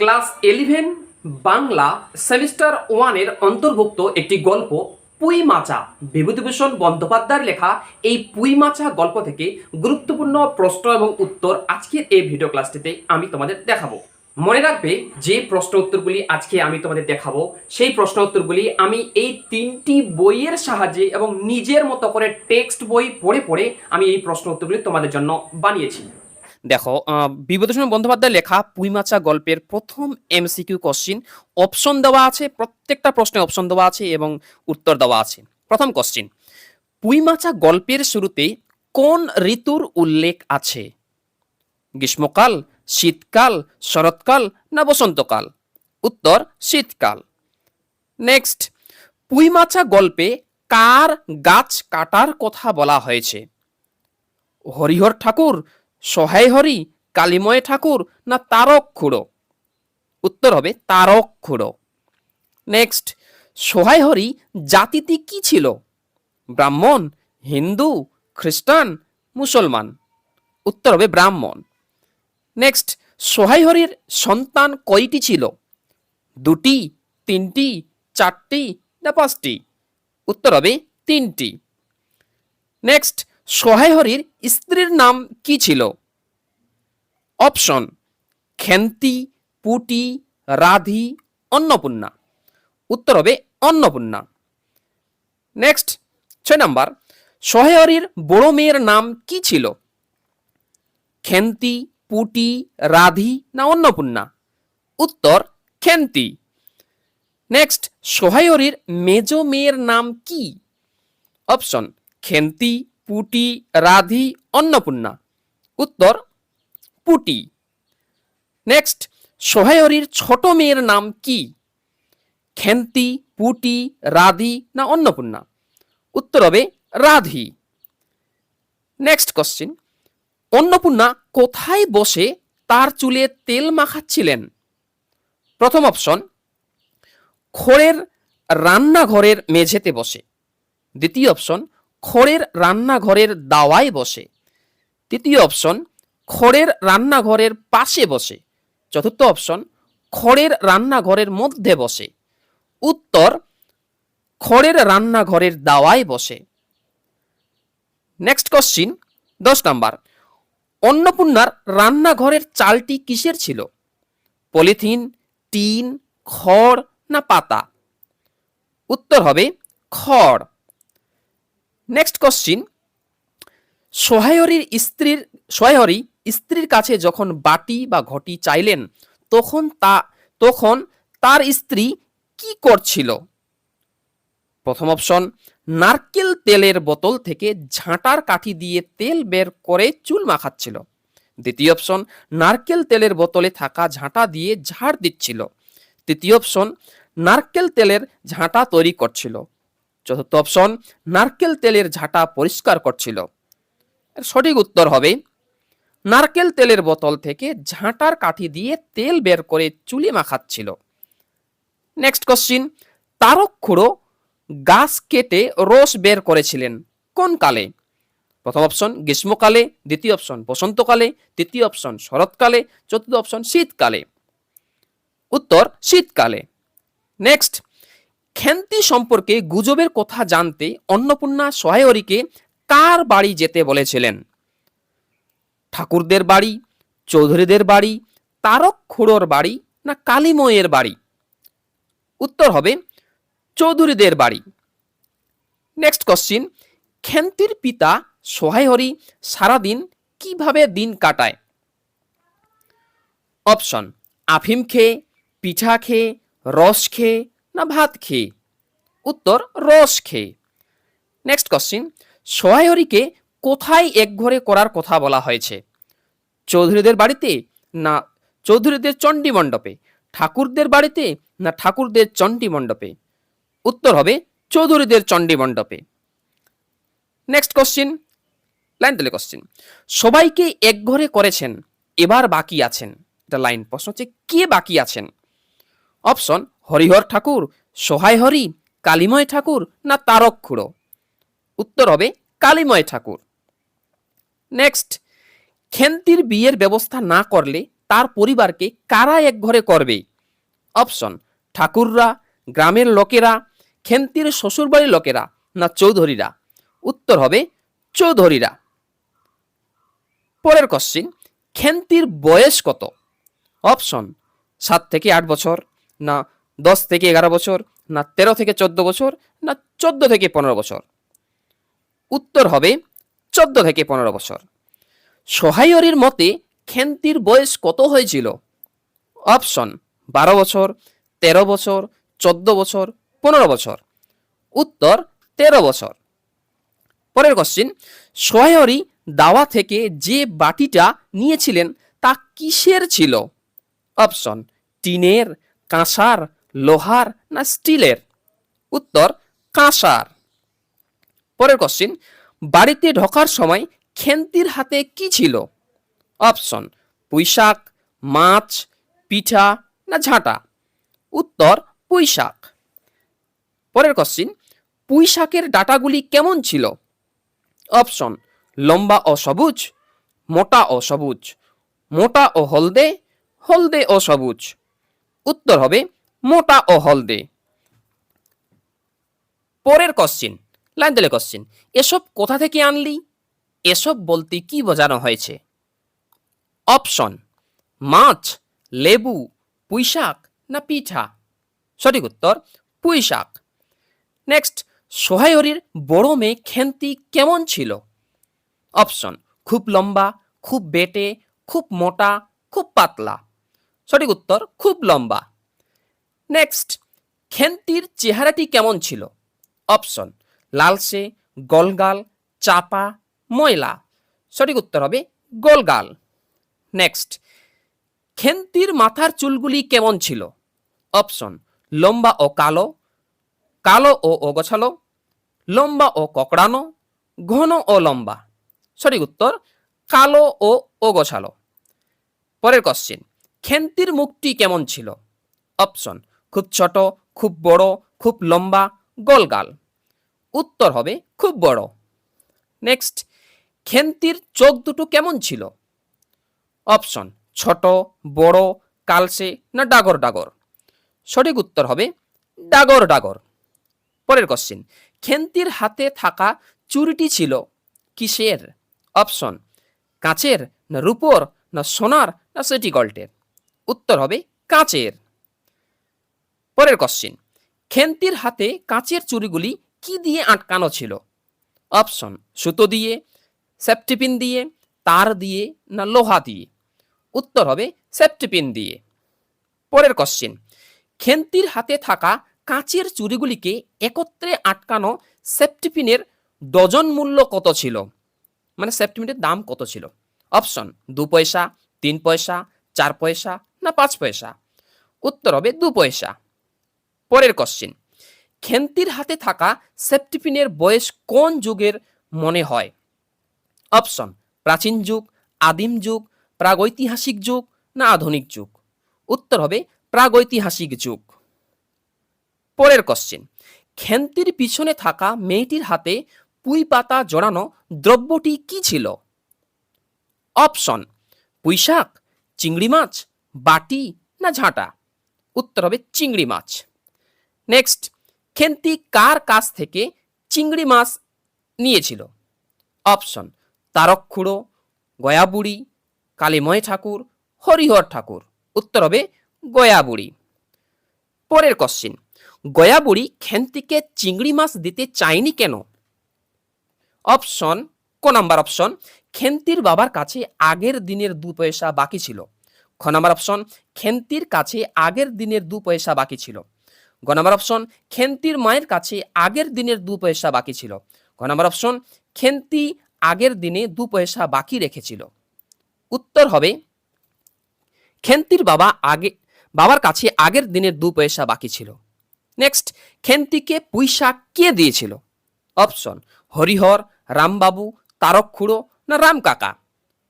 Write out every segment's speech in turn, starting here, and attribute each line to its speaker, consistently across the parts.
Speaker 1: Class eleven Bangla, semester ওয়ানের অন্তর্ভুক্ত একটি গল্প, পুই মাচা। বিভূতিভূষণ বন্দ্যোপাধ্যায়ের লেখা এই পুই মাচা গল্প থেকে গুরুত্বপূর্ণ প্রশ্ন এবং উত্তর আজকের এই ভিডিও ক্লাসটিতে আমি তোমাদের দেখাবো। মনে রাখবে, যে প্রশ্ন উত্তরগুলি আজকে আমি তোমাদের দেখাবো, সেই প্রশ্ন উত্তরগুলি আমি এই তিনটি বইয়ের সাহায্যে এবং নিজের মতো করে টেক্সট বই পড়ে পড়ে আমি এই প্রশ্ন উত্তরগুলি তোমাদের জন্য বানিয়েছি। দেখো বিভূতিভূষণ বন্দ্যোপাধ্যায় লেখা পুইমাচা গল্পের প্রথম এমসিকিউ কোশ্চিন অপশন দেওয়া আছে, প্রত্যেকটা প্রশ্নে অপশন দেওয়া আছে এবং উত্তর দেওয়া আছে। প্রথম কোশ্চিন পুইমাচা গল্পের শুরুতে কোন ঋতুর উল্লেখ আছে? গ্রীষ্মকাল, শীতকাল, শরৎকাল না বসন্তকাল? উত্তর, শীতকাল। নেক্সট পুইমাচা গল্পে কার গাছ কাটার কথা বলা হয়েছে? হরিহর ঠাকুর সহায় হরি, কালিময় ঠাকুর না তারক খুড়ো? উত্তর হবে তারক খুড়ো। নেক্সট সহায় হরি জাতিতে কি ছিল? ব্রাহ্মণ, হিন্দু, খ্রিস্টান, মুসলমান। উত্তর হবে ব্রাহ্মণ। নেক্সট সহায় হরির সন্তান কয়টি ছিল? দুটি, তিনটি, চারটি না পাঁচটি? উত্তর হবে তিনটি। নেক্সট সহায় হরির স্ত্রীর নাম কি ছিল? অপশন, খেন্তি, পুটি, রাধি, অন্নপূর্ণা। উত্তর হবে অন্নপূর্ণা। নেক্সট, ছয় নাম্বার সহায় হরির বড় মেয়ের নাম কি ছিল? খেন্তি, পুটি, রাধি না অন্নপূর্ণা? উত্তর, খেন্তি। নেক্সট সহায় হরির মেজ মেয়ের নাম কি? অপশন, খেন্তি পুটি, রাধি, অন্নপূর্ণা। উত্তর, পুটি। নেক্সট সোহায়রির ছোট মেয়ের নাম কি? খেন্তি, পুটি, রাধি না অন্নপূর্ণা? উত্তর হবে রাধি। নেক্সট কোশ্চিন অন্নপূর্ণা কোথায় বসে তার চুলে তেল মাখাচ্ছিলেন? প্রথম অপশন খড়ের রান্নাঘরের মেঝেতে বসে। দ্বিতীয় অপশন খড়ের রান্নাঘরের দাওয়ায় বসে। তৃতীয় অপশন, খড়ের রান্নাঘরের পাশে বসে। চতুর্থ অপশন, খড়ের রান্নাঘরের মধ্যে বসে। উত্তর, খড়ের রান্নাঘরের দাওয়ায় বসে। নেক্সট কোশ্চিন দশ নাম্বার। অন্নপূর্ণার রান্নাঘরের চালটি কিসের ছিল? পলিথিন, টিন, খড় না পাতা? উত্তর হবে, খড়। নেক্সট কোশ্চিন সোহায়রির স্ত্রীর সোহায়রি স্ত্রীর কাছে যখন বাটি বা ঘটি চাইলেন, তখন তা, তখন তার স্ত্রী কি করছিল? প্রথম অপশন, নারকেল তেলের বোতল থেকে ঝাঁটার কাঠি দিয়ে তেল বের করে চুল মাখাচ্ছিল। দ্বিতীয় অপশন, নারকেল তেলের বোতলে থাকা ঝাঁটা দিয়ে ঝাড় দিচ্ছিল। তৃতীয় অপশন, নারকেল তেলের ঝাঁটা তৈরি করছিল। চতুর্থ অপশন, নারকেল তেলের ঝাঁটা পরিষ্কার করছিল। এর সঠিক উত্তর হবে, নারকেল তেলের বোতল থেকে ঝাঁটার কাঠি দিয়ে তেল বের করে চুলে মাখাচ্ছিল। নেক্সট কোশ্চিন তারক খুঁড়ো গাছ কেটে রস বের করেছিলেন কোন কালে? প্রথম অপশন, গ্রীষ্মকালে, দ্বিতীয় অপশন, বসন্তকালে, তৃতীয় অপশন, শরৎকালে, চতুর্থ অপশন, শীতকালে। উত্তর, শীতকালে। নেক্সট খ্যান্তি সম্পর্কে গুজবের কথা জানতে অন্নপূর্ণা সহায়রীকে কার বাড়ি যেতে বলেছিলেন? ঠাকুরদের বাড়ি, চৌধুরীদের বাড়ি, তারক খুড়োর বাড়ি না কালীময়ের বাড়ি? উত্তর হবে চৌধুরীদের বাড়ি। নেক্সট কোশ্চিন খ্যান্তির পিতা সহায়হরি সারাদিন কীভাবে দিন কাটায়? অপশন আফিম খেয়ে, পিঠা খেয়ে, রস খেয়ে না ভাত খেয়ে? উত্তর, রস খেয়ে। নেক্সট কোশ্চিন সহায়রীকে কোথায় একঘরে করার কথা বলা হয়েছে? চৌধুরীদের বাড়িতে না চৌধুরীদের চণ্ডী মণ্ডপে? ঠাকুরদের বাড়িতে না ঠাকুরদের চণ্ডী মণ্ডপে? উত্তর হবে চৌধুরীদের চণ্ডী মণ্ডপে। নেক্সট কোশ্চিন লাইন তাহলে কোশ্চিন সবাইকে একঘরে করেছেন, এবার বাকি আছেন। এটা লাইন প্রশ্ন হচ্ছে, কে বাকি আছেন? অপশন হরিহর ঠাকুর সহায় হরি, কালিময় ঠাকুর না তারক খুড়ো? উত্তর হবে কালিময় ঠাকুর। নেক্সট খেন্তির বিয়ের ব্যবস্থা না করলে তার পরিবারকে কারা এক ঘরে করবে? অপশন, ঠাকুররা, গ্রামের লোকেরা, খেন্তির শ্বশুরবাড়ির লোকেরা না চৌধুরীরা? উত্তর হবে চৌধুরীরা। পরের কোশ্চিন খেন্তির বয়স কত? অপশন, সাত থেকে আট বছর না দশ থেকে এগারো বছর, না তেরো থেকে চোদ্দ বছর, না চোদ্দ থেকে পনেরো বছর। উত্তর হবে চোদ্দ থেকে পনেরো বছর। সোহাইয়রির মতে খেন্তির বয়স কত হয়েছিল? অপশন, বারো বছর, তেরো বছর, চোদ্দ বছর, পনেরো বছর। উত্তর, তেরো বছর। পরের কোশ্চিন সোহাইয়রি দাওয়া থেকে যে বাটিটা নিয়েছিলেন তা কিসের ছিল? অপশন, টিনের কাঁসার, লোহার না স্টিলের? উত্তর, কাঁসার। পরের কোশ্চিন বাড়িতে ঢোকার সময় খেন্তির হাতে কি ছিল? অপশন পুঁইশাক, মাছ, পিঠা না ঝাঁটা? উত্তর, পুঁইশাক। পরের কোশ্চিন পুঁইশাকের ডাটাগুলি কেমন ছিল? অপশন লম্বা ও সবুজ, মোটা ও সবুজ, মোটা ও হলদে হলদে ও সবুজ। উত্তর হবে মোটা ও হলদে। পরের কোশ্চিন লাইন দিলে কোশ্চিন এসব কোথা থেকে আনলি? এসব বলতে কি বোঝানো হয়েছে? অপশন মাছ, লেবু, পুঁইশাক না পিঠা? সঠিক উত্তর, পুঁইশাক। নেক্সট সোহায়রির বড় মেয়ে খেন্তি কেমন ছিল? অপশন খুব লম্বা, খুব বেটে, খুব মোটা, খুব পাতলা। সঠিক উত্তর খুব লম্বা। নেক্সট খেন্তির চেহারাটি কেমন ছিল? অপশন লালসে গলগাল, চাপা, ময়লা। সঠিক উত্তর হবে গোলগাল। নেক্সট খেন্তির মাথার চুলগুলি কেমন ছিল? অপশন লম্বা ও কালো কালো ও অগোছালো, লম্বা ও ককড়ানো, ঘন ও লম্বা। সঠিক উত্তর কালো ও অগোছালো। পরের কোশ্চেন খেন্তির মুখটি কেমন ছিল? অপশন, খুব ছোট, খুব বড়, খুব লম্বা, গোলগাল। উত্তর হবে, খুব বড়। নেক্সট, খেন্তির চোখ দুটো কেমন ছিল? অপশন, ছোট, বড়, কালসে না ডাগর ডাগর? সঠিক উত্তর হবে, ডাগর ডাগর। পরের কোশ্চেন খেন্তির হাতে থাকা চুরিটি ছিল কিসের? অপশন, কাঁচের না রূপোর না সোনার না সেটি গল্টের? উত্তর হবে কাচের। পরের কোশ্চেন খেন্তির হাতে কাচের চুরিগুলি কি দিয়ে আটকানো ছিল? অপশন সুতো দিয়ে সেপটিপিন দিয়ে, তার দিয়ে না লোহা দিয়ে? উত্তর হবে সেপটিপিন দিয়ে। পরের কোশ্চেন খেন্তির হাতে থাকা কাঁচের চুরিগুলিকে একত্রে আটকানো সেপটিপিনের ডজন মূল্য কত ছিল? মানে সেপটিপিনের দাম কত ছিল? অপশন দু পয়সা, তিন পয়সা, চার পয়সা না পাঁচ পয়সা? উত্তর হবে দু পয়সা। পরের কোশ্চেন খেন্তির হাতে থাকা সেপটিপিনের বয়স কোন যুগের মনে হয়? অপশন প্রাচীন যুগ, আদিম যুগ, প্রাগৈতিহাসিক যুগ না আধুনিক যুগ? উত্তর হবে প্রাগৈতিহাসিক যুগ। পরের কোশ্চেন খেন্তির পিছনে থাকা মেয়েটির হাতে পুঁই পাতা জড়ানো দ্রব্যটি কি ছিল? অপশন পুঁইশাক, চিংড়ি মাছ বাটি না ঝাঁটা? উত্তর হবে চিংড়ি মাছ। নেক্সট খেন্তি কার কাছ থেকে চিংড়ি মাছ নিয়েছিল? অপশন তারক খুঁড়ো, গয়াবুড়ি, কালীময় ঠাকুর, হরিহর ঠাকুর। উত্তর হবে গয়াবুড়ি। পরের কোশ্চিন গয়াবুড়ি খেন্তিকে চিংড়ি মাছ দিতে চায়নি কেন? অপশন ক নাম্বার অপশন খেন্তির বাবার কাছে আগের দিনের দু পয়সা বাকি ছিল। খ নাম্বার অপশন, খেন্তির কাছে আগের দিনের দু পয়সা বাকি ছিল। গ নাম্বার অপশন, খেন্তির মায়ের কাছে আগের দিনের দু পয়সা বাকি ছিল। গ নাম্বার অপশন, খেন্তি আগের দিনে দু পয়সা বাকি রেখেছিল। উত্তর হবে, খেন্তির বাবা আগে, বাবার কাছে আগের দিনের দু পয়সা বাকি ছিল। নেক্সট, খেন্তিকে পয়সা কে দিয়েছিল? অপশন, হরিহর, রামবাবু তারক খুড়ো না রাম কাকা?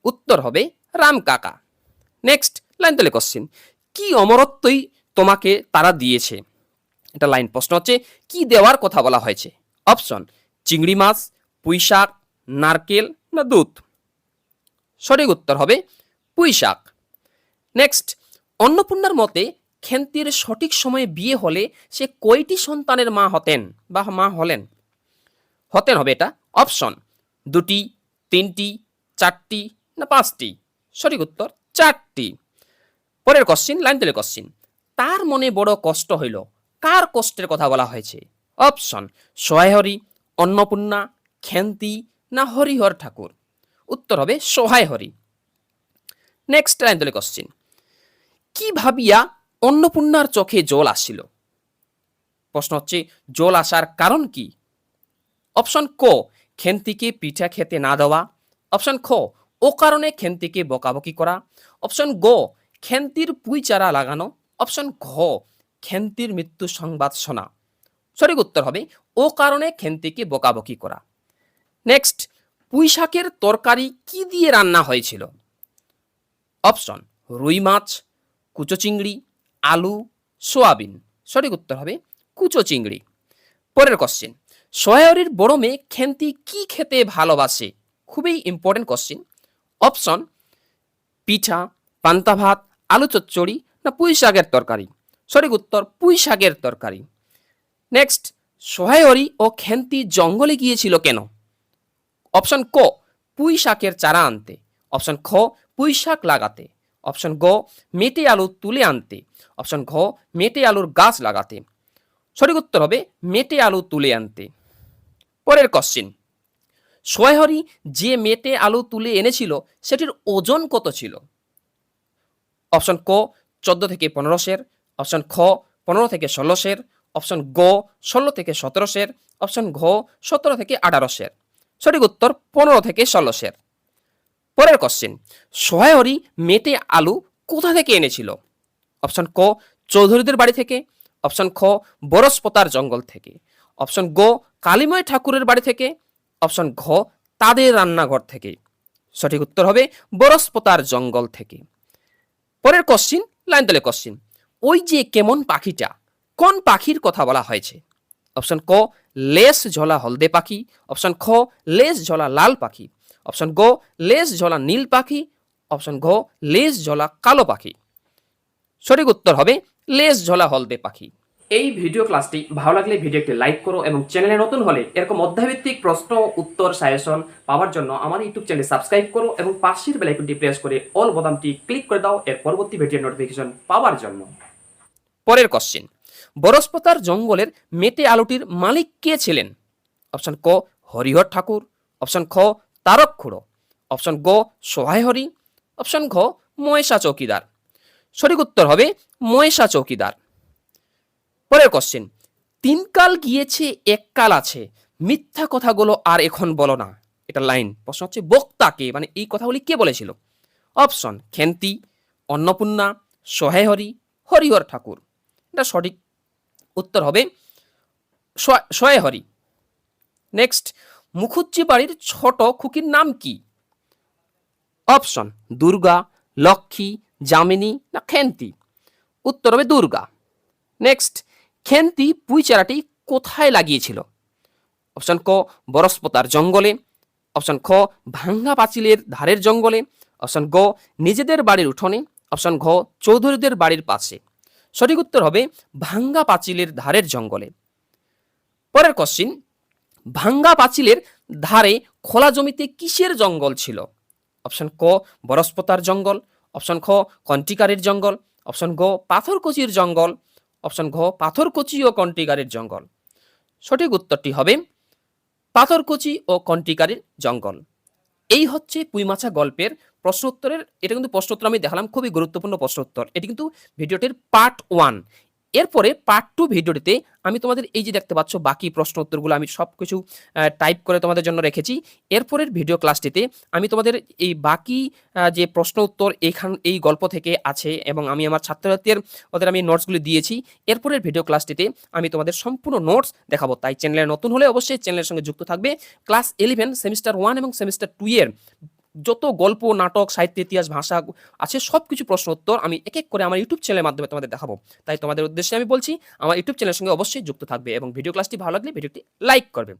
Speaker 1: উত্তর হবে, রাম কাকা। নেক্সট লাইন তাহলে কোশ্চেন কি অমরত্বই তোমাকে তারা দিয়েছে? এটা লাইন প্রশ্ন হচ্ছে, কি দেওয়ার কথা বলা হয়েছে? অপশন চিংড়ি মাছ পুঁইশাক নারকেল না দুধ? সঠিক উত্তর হবে পুঁইশাক নেক্সট অন্নপূর্ণার মতে খেন্তির সঠিক সময়ে বিয়ে হলে সে কয়টি সন্তানের মা হতেন বা মা হলেন? হতেন হবে এটা অপশন দুটি, তিনটি, চারটি না পাঁচটি? সঠিক উত্তর চারটি। পরের কোশ্চিন লাইন তেলে কোশ্চিন তার মনে বড় কষ্ট হইল। কার কষ্টের কথা বলা হয়েছে? অপশন সহায়হরি অন্নপূর্ণা, খেন্তি না হরিহর ঠাকুর? উত্তর হবে সহায়হরি নেক্সট লাইন তেলে কোশ্চিন কি ভাবিয়া অন্নপূর্ণার চোখে জল আসছিল প্রশ্ন হচ্ছে, জল আসার কারণ কি? অপশন ক, খেন্তিকে পিঠা খেতে না দেওয়া। অপশন খ ও কারণে খেন্তিকে বকাবকি করা। অপশন গ, খেন্তির পুই চারা লাগানো। অপশন ঘ, খেন্তির মৃত্যু সংবাদ শোনা। সঠিক উত্তর হবে ও কারণে খেন্তিকে বকাবকি করা। নেক্সট পুঁই শাকের তরকারি কি দিয়ে রান্না হয়েছিল? অপশন, রুই মাছ, কুচো চিংড়ি, আলু, সোয়াবিন। সঠিক উত্তর হবে কুচো চিংড়ি। পরের কোশ্চেন সহায়রীর বড় মেয়ে খেন্তি কি খেতে ভালোবাসে? খুবই ইম্পর্টেন্ট কোশ্চেন অপশন, পিঠা, পান্তা ভাত, আলু চচ্চড়ি না পুঁই শাকের তরকারি? সঠিক উত্তর, পুঁই শাকের তরকারি। নেক্সট সহায়রী ও খেন্তি জঙ্গলে গিয়েছিল কেন? অপশন ক, পুঁই শাকের চারা আনতে। অপশন খ, পুঁই শাক লাগাতে। অপশন গ, মেটে আলু তুলে আনতে। অপশন ঘ, মেটে আলুর গাছ লাগাতে। সঠিক উত্তর হবে, মেটে আলু তুলে আনতে। পরের কোশ্চিন সোয়াহরি যে মেটে আলু তুলে এনেছিল, সেটির ওজন কত ছিল? অপশন ক, চোদ্দ থেকে পনেরো সের অপশন খ, পনেরো থেকে ষোলো সের অপশন গ, ষোলো থেকে সতেরো সের অপশন ঘ, সতেরো থেকে আঠারো সের সঠিক উত্তর, পনেরো থেকে ষোলো সের পরের কোশ্চেন সোহায়রি মেটে আলু কোথা থেকে এনেছিল? অপশন ক, চৌধুরীদের বাড়ি থেকে। অপশন খ, বরসপতার জঙ্গল থেকে। অপশন গ, কালিময় ঠাকুরের বাড়ি থেকে। অপশন ঘ, তাদের রান্নাঘর থেকে। সঠিক উত্তর হবে বরস্পতার জঙ্গল থেকে। পরের কোশ্চিন লাইন তলে কোশ্চিন ওই যে কেমন পাখিটা, কোন পাখির কথা বলা হয়েছে? অপশন ক, লেস ঝোলা হলদে পাখি। অপশন খ, লেস ঝোলা লাল পাখি। অপশন গ, লেস ঝোলা নীল পাখি। অপশন ঘ, লেস ঝোলা কালো পাখি। সঠিক উত্তর হবে লেস ঝোলা হলদে পাখি। এই ভিডিও ক্লাসটি ভালো লাগলে ভিডিওটি লাইক করো এবং চ্যানেলে নতুন হলে এরকম অধ্যায়ভিত্তিক প্রশ্ন, উত্তর সাজেশন পাওয়ার জন্য আমার ইউটিউব চ্যানেল সাবস্ক্রাইব করো এবং পাশের বেলাইকনটি প্রেস করে অল বোতামটি ক্লিক করে দাও এর পরবর্তী ভিডিও নোটিফিকেশন পাওয়ার জন্য। পরের কোশ্চেন বরসপতার জঙ্গলের মেটে আলুটির মালিক কে ছিলেন? অপশন ক, হরিহর ঠাকুর অপশন খ, তারক খুড়ো অপশন গ সহায় হরি অপশন ঘ, মহেশা চৌকিদার। সঠিক উত্তর হবে মহেশা চৌকিদার। পরের কোশ্চেন তিন কাল গিয়েছে, এক কাল আছে। মিথ্যা কথাগুলো আর এখন বলো না। এটা লাইন প্রশ্ন হচ্ছে, বক্তাকে মানে এই কথাগুলি কে বলেছিল? অপশন খেন্তি অন্নপূর্ণা সহায়হরি হরিহর ঠাকুর। এটা সঠিক উত্তর হবে সহায়হরি নেক্সট মুখুজ্জি বাড়ির ছোট খুকির নাম কি? অপশন দুর্গা, লক্ষ্মী, যামিনী না খেন্তি উত্তর হবে দুর্গা। নেক্সট খেন্তি পুঁই চারাটি কোথায় লাগিয়েছিল? অপশন ক, বরস্পতার জঙ্গলে। অপশন খ, ভাঙ্গা পাঁচিলের ধারের জঙ্গলে। অপশন গ, নিজেদের বাড়ির উঠোনে। অপশন ঘ, চৌধুরীদের বাড়ির পাশে। সঠিক উত্তর হবে, ভাঙ্গা পাঁচিলের ধারের জঙ্গলে। পরের কোশ্চিন ভাঙ্গা পাঁচিলের ধারে খোলা জমিতে কিসের জঙ্গল ছিল? অপশন ক, বরস্পতার জঙ্গল। অপশন খ, কন্টিকারের জঙ্গল। অপশন গ পাথরকুচির জঙ্গল। অপশন ঘ, পাথরকুচি ও কন্টিকারের জঙ্গল। সঠিক উত্তরটি হবে পাথরকুচি ও কন্টিকারের জঙ্গল। এই হচ্ছে পুইমাছা গল্পের প্রশ্নোত্তরের, এটা কিন্তু প্রশ্ন উত্তর আমি দেখালাম, খুবই গুরুত্বপূর্ণ প্রশ্ন উত্তর এটি কিন্তু ভিডিওটির পার্ট ওয়ান এরপরে পার্ট টু ভিডিওটিতে আমি তোমাদের এই যে দেখতে পাচ্ছ বাকি প্রশ্ন উত্তরগুলো আমি সব কিছু টাইপ করে তোমাদের জন্য রেখেছি। এরপরের ভিডিও ক্লাসটিতে আমি তোমাদের এই বাকি যে প্রশ্ন উত্তর এখান, এই গল্প থেকে আছে এবং আমি আমার ছাত্রছাত্রীদের, ওদের আমি নোটসগুলি দিয়েছি। এরপরের ভিডিও ক্লাসটিতে আমি তোমাদের সম্পূর্ণ নোটস দেখাবো। তাই চ্যানেলে নতুন হলে অবশ্যই চ্যানেলের সঙ্গে যুক্ত থাকবে। ক্লাস ইলেভেন সেমিস্টার ওয়ান এবং সেমিস্টার টু এর যত গল্প, নাটক, সাহিত্য, ইতিহাস, ভাষা আছে সব কিছু প্রশ্ন উত্তর আমি এক এক করে আমার ইউটিউব চ্যানেলের মাধ্যমে তোমাদের দেখাবো। তাই তোমাদের উদ্দেশ্যে আমি বলছি, আমার ইউটিউব চ্যানেলের সঙ্গে অবশ্যই যুক্ত থাকবে এবং ভিডিও ক্লাসটি ভালো লাগলে ভিডিওটি লাইক করবে।